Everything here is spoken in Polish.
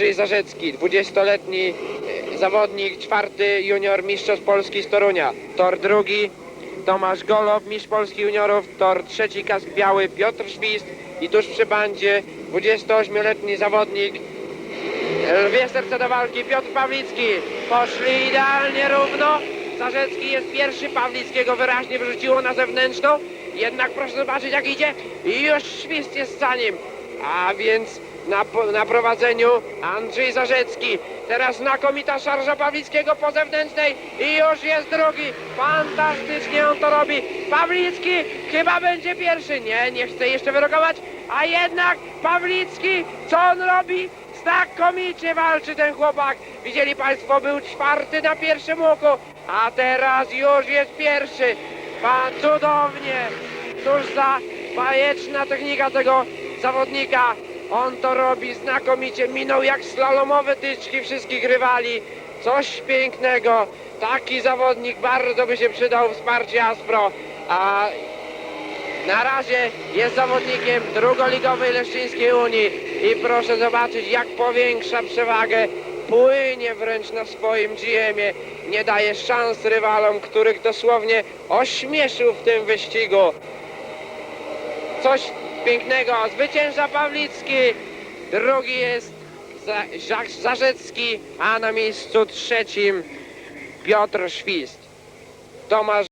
Andrzej Zarzecki, 20-letni e, zawodnik, czwarty junior mistrzostw Polski z Torunia. Tor drugi, Tomasz Golow, mistrz Polski juniorów. Tor trzeci, kask biały, Piotr Świst. I tuż przy bandzie 28-letni zawodnik, lwie serce do walki, Piotr Pawlicki. Poszli idealnie równo. Zarzecki jest pierwszy, Pawlickiego wyraźnie wyrzuciło na zewnętrzną. Jednak proszę zobaczyć jak idzie i już Świst jest za nim. A więc na, na prowadzeniu Andrzej Zarzecki. Teraz znakomita szarża Pawlickiego po zewnętrznej i już jest drugi. Fantastycznie on to robi. Pawlicki chyba będzie pierwszy. Nie, nie chce jeszcze wyrokować. A jednak Pawlicki, co on robi? Znakomicie walczy ten chłopak. Widzieli Państwo, był czwarty na pierwszym łuku, a teraz już jest pierwszy. Pan cudownie. Cóż za bajeczna technika tego zawodnika. On to robi znakomicie. Minął jak slalomowe tyczki wszystkich rywali. Coś pięknego. Taki zawodnik bardzo by się przydał wsparcie Aspro. A na razie jest zawodnikiem drugoligowej Leszczyńskiej Unii i proszę zobaczyć jak powiększa przewagę. Płynie wręcz na swoim GM-ie. Nie daje szans rywalom, których dosłownie ośmieszył w tym wyścigu. Coś pięknego. Zwycięża Pawlicki. Drugi jest Zarzecki, a na miejscu trzecim Piotr Świst. Tomasz